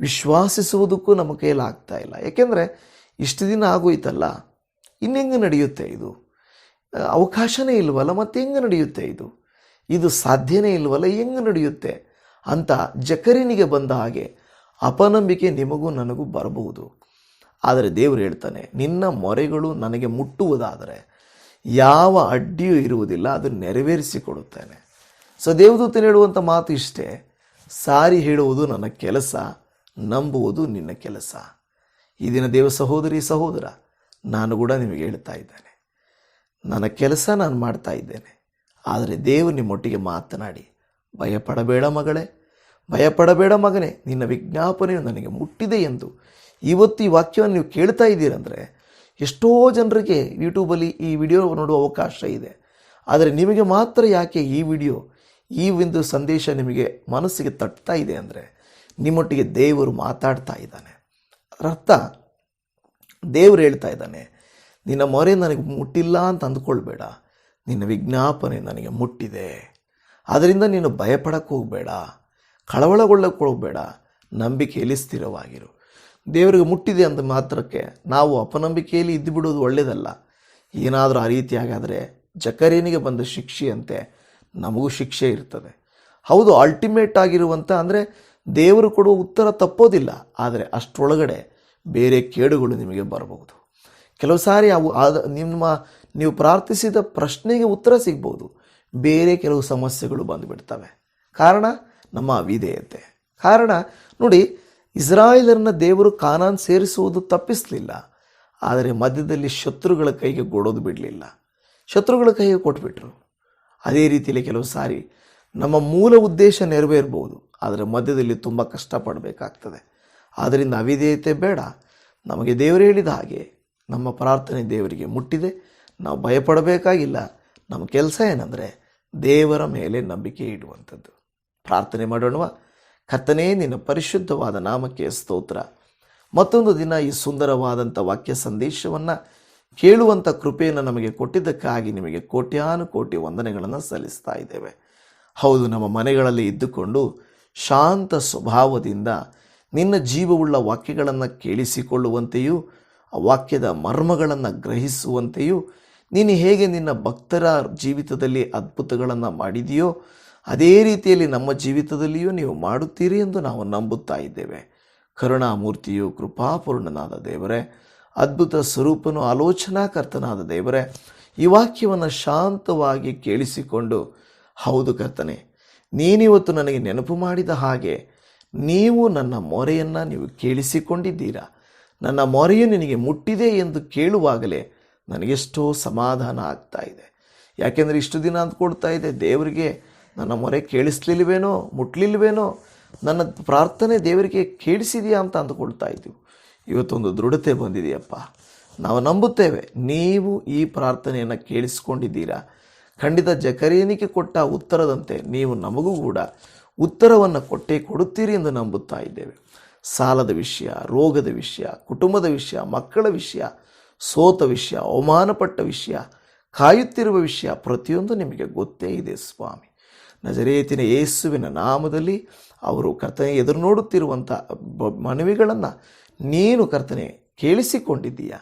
ವಿಶ್ವಾಸಿಸುವುದಕ್ಕೂ ನಮ್ಮ ಕೈಯಲ್ಲಿ ಆಗ್ತಾ ಇಲ್ಲ. ಏಕೆಂದರೆ ಇಷ್ಟು ದಿನ ಆಗೋಯ್ತಲ್ಲ, ಇನ್ನೆಂಗೆ ನಡೆಯುತ್ತೆ ಇದು? ಅವಕಾಶನೇ ಇಲ್ವಲ್ಲ, ಮತ್ತೆ ಹೆಂಗೆ ನಡೆಯುತ್ತೆ ಇದು? ಇದು ಸಾಧ್ಯನೇ ಇಲ್ವಲ್ಲ, ಹೆಂಗೆ ನಡೆಯುತ್ತೆ ಅಂತ ಜಕರಿನಿಗೆ ಬಂದ ಹಾಗೆ ಅಪನಂಬಿಕೆ ನಿಮಗೂ ನನಗೂ ಬರಬಹುದು. ಆದರೆ ದೇವರು ಹೇಳ್ತಾನೆ, ನಿನ್ನ ಮೊರೆಗಳು ನನಗೆ ಮುಟ್ಟುವುದಾದರೆ ಯಾವ ಅಡ್ಡಿಯೂ ಇರುವುದಿಲ್ಲ, ಅದು ನೆರವೇರಿಸಿಕೊಡುತ್ತೇನೆ. ಸೊ ದೇವದೂತನು ಹೇಳುವಂಥ ಮಾತು ಇಷ್ಟೇ. ಸಾರಿ ಹೇಳುವುದು ನನ್ನ ಕೆಲಸ, ನಂಬುವುದು ನಿನ್ನ ಕೆಲಸ. ಈ ದಿನ ದೇವ ಸಹೋದರಿ ಸಹೋದರ, ನಾನು ಕೂಡ ನಿಮಗೆ ಹೇಳ್ತಾ ಇದ್ದೇನೆ. ನನ್ನ ಕೆಲಸ ನಾನು ಮಾಡ್ತಾ ಇದ್ದೇನೆ. ಆದರೆ ದೇವರು ನಿಮ್ಮೊಟ್ಟಿಗೆ ಮಾತನಾಡಿ, ಭಯಪಡಬೇಡ ಮಗಳೇ, ಭಯಪಡಬೇಡ ಮಗನೇ, ನಿನ್ನ ವಿಜ್ಞಾಪನೆಯು ನನಗೆ ಮುಟ್ಟಿದೆ ಎಂದು ಇವತ್ತು ಈ ವಾಕ್ಯವನ್ನು ನೀವು ಕೇಳ್ತಾ ಇದ್ದೀರಂದರೆ ಎಷ್ಟೋ ಜನರಿಗೆ ಯೂಟ್ಯೂಬಲ್ಲಿ ಈ ವಿಡಿಯೋ ನೋಡುವ ಅವಕಾಶ ಇದೆ. ಆದರೆ ನಿಮಗೆ ಮಾತ್ರ ಯಾಕೆ ಈ ವಿಡಿಯೋ ಈ ಒಂದು ಸಂದೇಶ ನಿಮಗೆ ಮನಸ್ಸಿಗೆ ತಟ್ತಾ ಇದೆ ಅಂದರೆ ನಿಮ್ಮೊಟ್ಟಿಗೆ ದೇವರು ಮಾತಾಡ್ತಾ ಇದ್ದಾನೆ. ಅದರರ್ಥ ದೇವರು ಹೇಳ್ತಾ ಇದ್ದಾನೆ, ನಿನ್ನ ಮೊರೆ ನನಗೆ ಮುಟ್ಟಿಲ್ಲ ಅಂತ ಅಂದ್ಕೊಳ್ಬೇಡ. ನಿನ್ನ ವಿಜ್ಞಾಪನೆ ನನಗೆ ಮುಟ್ಟಿದೆ. ಅದರಿಂದ ನೀನು ಭಯಪಡಕ್ಕೆ ಹೋಗಬೇಡ. ಕಳವಳಗೊಳ್ಳಕ್ಕೆ ಹೋಗಬೇಡ ನಂಬಿಕೆಯಲ್ಲಿ ಸ್ಥಿರವಾಗಿರು. ದೇವರಿಗೆ ಮುಟ್ಟಿದೆ ಅಂದ ಮಾತ್ರಕ್ಕೆ ನಾವು ಅಪನಂಬಿಕೆಯಲ್ಲಿ ಇದ್ದು ಬಿಡೋದು ಒಳ್ಳೆಯದಲ್ಲ ಏನಾದರೂ ಆ ರೀತಿಯಾಗಾದರೆ ಜಕರೇನಿಗೆ ಬಂದ ಶಿಕ್ಷೆಯಂತೆ ನಮಗೂ ಶಿಕ್ಷೆ ಇರ್ತದೆ. ಹೌದು ಅಲ್ಟಿಮೇಟ್ ಆಗಿರುವಂಥ ಅಂದರೆ ದೇವರು ಕೊಡುವ ಉತ್ತರ ತಪ್ಪೋದಿಲ್ಲ. ಆದರೆ ಅಷ್ಟರೊಳಗಡೆ ಬೇರೆ ಕೇಡುಗಳು ನಿಮಗೆ ಬರಬಹುದು. ಕೆಲವು ಸಾರಿ ಅವು ಆದ ನಿಮ್ಮ, ನೀವು ಪ್ರಾರ್ಥಿಸಿದ ಪ್ರಶ್ನೆಗೆ ಉತ್ತರ ಸಿಗ್ಬೋದು ಬೇರೆ ಕೆಲವು ಸಮಸ್ಯೆಗಳು ಬಂದುಬಿಡ್ತವೆ. ಕಾರಣ ನಮ್ಮ ವಿಧೇಯತೆ. ಕಾರಣ, ನೋಡಿ ಇಸ್ರಾಯೇಲರನ್ನ ದೇವರು ಕಾನಾನ್ ಸೇರಿಸುವುದು ತಪ್ಪಿಸಲಿಲ್ಲ. ಆದರೆ ಮಧ್ಯದಲ್ಲಿ ಶತ್ರುಗಳ ಕೈಗೆ ಕೊಡೋದು ಬಿಡಲಿಲ್ಲ. ಶತ್ರುಗಳ ಕೈಗೆ ಕೊಟ್ಬಿಟ್ರು. ಅದೇ ರೀತಿಯಲ್ಲಿ ಕೆಲವು ಸಾರಿ ನಮ್ಮ ಮೂಲ ಉದ್ದೇಶ ನೆರವೇರ್ಬೋದು. ಆದರೆ ಮಧ್ಯದಲ್ಲಿ ತುಂಬ ಕಷ್ಟಪಡಬೇಕಾಗ್ತದೆ. ಆದ್ದರಿಂದ ಅವಿಧೇಯತೆ ಬೇಡ. ನಮಗೆ ದೇವರು ಹೇಳಿದ ಹಾಗೆ ನಮ್ಮ ಪ್ರಾರ್ಥನೆ ದೇವರಿಗೆ ಮುಟ್ಟಿದೆ. ನಾವು ಭಯಪಡಬೇಕಾಗಿಲ್ಲ. ನಮ್ಮ ಕೆಲಸ ಏನಂದರೆ ದೇವರ ಮೇಲೆ ನಂಬಿಕೆ ಇಡುವಂಥದ್ದು. ಪ್ರಾರ್ಥನೆ ಮಾಡೋಣವಾ? ಕರ್ತನೇ, ನಿನ್ನ ಪರಿಶುದ್ಧವಾದ ನಾಮಕ್ಕೆ ಸ್ತೋತ್ರ. ಮತ್ತೊಂದು ದಿನ ಈ ಸುಂದರವಾದಂಥ ವಾಕ್ಯ ಸಂದೇಶವನ್ನು ಕೇಳುವಂಥ ಕೃಪೆಯನ್ನು ನಮಗೆ ಕೊಟ್ಟಿದ್ದಕ್ಕಾಗಿ ನಿಮಗೆ ಕೋಟ್ಯಾನು ಕೋಟಿ ವಂದನೆಗಳನ್ನು ಸಲ್ಲಿಸ್ತಾ ಇದ್ದೇವೆ. ಹೌದು, ನಮ್ಮ ಮನೆಗಳಲ್ಲಿ ಇದ್ದುಕೊಂಡು ಶಾಂತ ಸ್ವಭಾವದಿಂದ ನಿನ್ನ ಜೀವವುಳ್ಳ ವಾಕ್ಯಗಳನ್ನು ಕೇಳಿಸಿಕೊಳ್ಳುವಂತೆಯೂ, ಆ ವಾಕ್ಯದ ಮರ್ಮಗಳನ್ನು ಗ್ರಹಿಸುವಂತೆಯೂ ನೀನು ಹೇಗೆ ನಿನ್ನ ಭಕ್ತರ ಜೀವಿತದಲ್ಲಿ ಅದ್ಭುತಗಳನ್ನು ಮಾಡಿದೆಯೋ ಅದೇ ರೀತಿಯಲ್ಲಿ ನಮ್ಮ ಜೀವಿತದಲ್ಲಿಯೂ ನೀವು ಮಾಡುತ್ತೀರಿ ಎಂದು ನಾವು ನಂಬುತ್ತಾ ಇದ್ದೇವೆ. ಕರುಣಾಮೂರ್ತಿಯು ಕೃಪಾಪೂರ್ಣನಾದ ದೇವರೇ, ಅದ್ಭುತ ಸ್ವರೂಪನು ಆಲೋಚನಾಕರ್ತನಾದ ದೇವರೇ, ಈ ವಾಕ್ಯವನ್ನು ಶಾಂತವಾಗಿ ಕೇಳಿಸಿಕೊಂಡು, ಹೌದು ಕರ್ತನೆ, ನೀನಿವತ್ತು ನನಗೆ ನೆನಪು ಮಾಡಿದ ಹಾಗೆ ನೀವು ನನ್ನ ಮೊರೆಯನ್ನು ನೀವು ಕೇಳಿಸಿಕೊಂಡಿದ್ದೀರಾ. ನನ್ನ ಮೊರೆಯು ನಿನಗೆ ಮುಟ್ಟಿದೆ ಎಂದು ಕೇಳುವಾಗಲೇ ನನಗೆಷ್ಟೋ ಸಮಾಧಾನ ಆಗ್ತಾ ಇದೆ. ಯಾಕೆಂದರೆ ಇಷ್ಟು ದಿನ ಅಂದ್ಕೊಡ್ತಾ ಇದೆ, ದೇವರಿಗೆ ನನ್ನ ಮೊರೆ ಕೇಳಿಸ್ಲಿಲ್ವೇನೋ, ಮುಟ್ಲಿಲ್ವೇನೋ, ನನ್ನ ಪ್ರಾರ್ಥನೆ ದೇವರಿಗೆ ಕೇಳಿಸಿದೆಯಾ ಅಂತ ಅಂದುಕೊಳ್ತಾ ಇದ್ದೀವಿ. ಇವತ್ತೊಂದು ದೃಢತೆ ಬಂದಿದೆಯಪ್ಪ. ನಾವು ನಂಬುತ್ತೇವೆ, ನೀವು ಈ ಪ್ರಾರ್ಥನೆಯನ್ನು ಕೇಳಿಸ್ಕೊಂಡಿದ್ದೀರಾ? ಖಂಡಿತ ಜಕರೇನಿಗೆ ಕೊಟ್ಟ ಉತ್ತರದಂತೆ ನೀವು ನಮಗೂ ಕೂಡ ಉತ್ತರವನ್ನು ಕೊಟ್ಟೇ ಕೊಡುತ್ತೀರಿ ಎಂದು ನಂಬುತ್ತಾ ಇದ್ದೇವೆ. ಸಾಲದ ವಿಷಯ, ರೋಗದ ವಿಷಯ, ಕುಟುಂಬದ ವಿಷಯ, ಮಕ್ಕಳ ವಿಷಯ, ಸೋತ ವಿಷಯ, ಅವಮಾನಪಟ್ಟ ವಿಷಯ, ಕಾಯುತ್ತಿರುವ ವಿಷಯ ಪ್ರತಿಯೊಂದು ನಿಮಗೆ ಗೊತ್ತೇ ಇದೆ ಸ್ವಾಮಿ. ನಜರೇತಿನ ಯೇಸುವಿನ ನಾಮದಲ್ಲಿ ಅವರು ಕರ್ತನೆ ಎದುರು ನೋಡುತ್ತಿರುವಂಥ ಮನವಿಗಳನ್ನು ನೀನು ಕರ್ತನೆ ಕೇಳಿಸಿಕೊಂಡಿದ್ದೀಯ?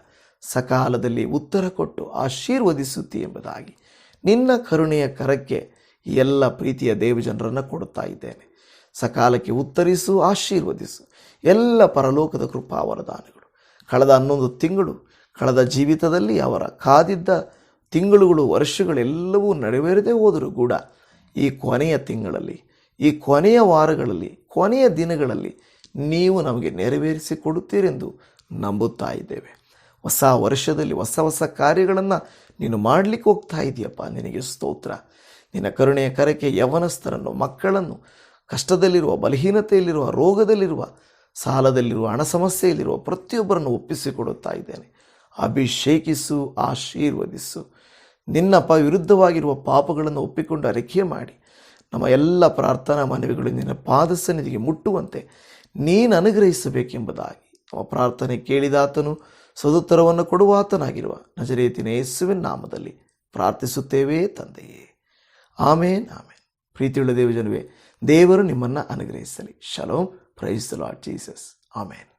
ಸಕಾಲದಲ್ಲಿ ಉತ್ತರ ಕೊಟ್ಟು ಆಶೀರ್ವದಿಸುತ್ತಿ ಎಂಬುದಾಗಿ ನಿನ್ನ ಕರುಣೆಯ ಕರಕ್ಕೆ ಎಲ್ಲ ಪ್ರೀತಿಯ ದೇವಜನರನ್ನು ಕೊಡುತ್ತಾ ಇದ್ದೇನೆ. ಸಕಾಲಕ್ಕೆ ಉತ್ತರಿಸು, ಆಶೀರ್ವದಿಸು. ಎಲ್ಲ ಪರಲೋಕದ ಕೃಪಾ ವರದಾನಗಳು ಕಳೆದ ಹನ್ನೊಂದು ತಿಂಗಳು, ಕಳೆದ ಜೀವಿತದಲ್ಲಿ ಅವರ ಕಾದಿದ್ದ ತಿಂಗಳುಗಳು, ವರ್ಷಗಳೆಲ್ಲವೂ ನೆರವೇರದೆ ಹೋದರೂ ಕೂಡ ಈ ಕೊನೆಯ ತಿಂಗಳಲ್ಲಿ, ಈ ಕೊನೆಯ ವಾರಗಳಲ್ಲಿ, ಕೊನೆಯ ದಿನಗಳಲ್ಲಿ ನೀವು ನಮಗೆ ನೆರವೇರಿಸಿ ಕೊಡುತ್ತೀರೆಂದು ನಂಬುತ್ತಾ ಇದ್ದೇವೆ. ಹೊಸ ವರ್ಷದಲ್ಲಿ ಹೊಸ ಹೊಸ ಕಾರ್ಯಗಳನ್ನು ನೀನು ಮಾಡಲಿಕ್ಕೆ ಹೋಗ್ತಾ ಇದೆಯಪ್ಪ. ನಿನಗೆ ಸ್ತೋತ್ರ. ನಿನ್ನ ಕರುಣೆಯ ಕರಕೆ ಯವನಸ್ಥರನ್ನು, ಮಕ್ಕಳನ್ನು, ಕಷ್ಟದಲ್ಲಿರುವ, ಬಲಹೀನತೆಯಲ್ಲಿರುವ, ರೋಗದಲ್ಲಿರುವ, ಸಾಲದಲ್ಲಿರುವ, ಹಣ ಸಮಸ್ಯೆಯಲ್ಲಿರುವ ಪ್ರತಿಯೊಬ್ಬರನ್ನು ಒಪ್ಪಿಸಿಕೊಡುತ್ತಾ ಇದ್ದೇನೆ. ಅಭಿಷೇಕಿಸು, ಆಶೀರ್ವದಿಸು. ನಿನ್ನ ಪ ವಿರುದ್ಧವಾಗಿರುವ ಪಾಪಗಳನ್ನು ಒಪ್ಪಿಕೊಂಡು ಅರಿಕೆ ಮಾಡಿ. ನಮ್ಮ ಎಲ್ಲ ಪ್ರಾರ್ಥನಾ ಮನವಿಗಳು ನಿನ್ನ ಪಾದ ಸನ್ನಿಧಿಗೆ ಮುಟ್ಟುವಂತೆ ನೀನು ಅನುಗ್ರಹಿಸಬೇಕೆಂಬುದಾಗಿ. ನಮ್ಮ ಪ್ರಾರ್ಥನೆ ಕೇಳಿದಾತನು, ಸದುತ್ತರವನ್ನು ಕೊಡುವಾತನಾಗಿರುವ ನಜರೇತಿನ ಯೇಸುವಿನ ನಾಮದಲ್ಲಿ ಪ್ರಾರ್ಥಿಸುತ್ತೇವೆ ತಂದೆಯೇ. ಆಮೇನ್ ಆಮೇನ್. ಪ್ರೀತಿಯುಳ್ಳ ದೇವಜನವೇ, ದೇವರು ನಿಮ್ಮನ್ನು ಅನುಗ್ರಹಿಸಲಿ. Shalom, praise Lord Jesus. ಆಮೇನ್.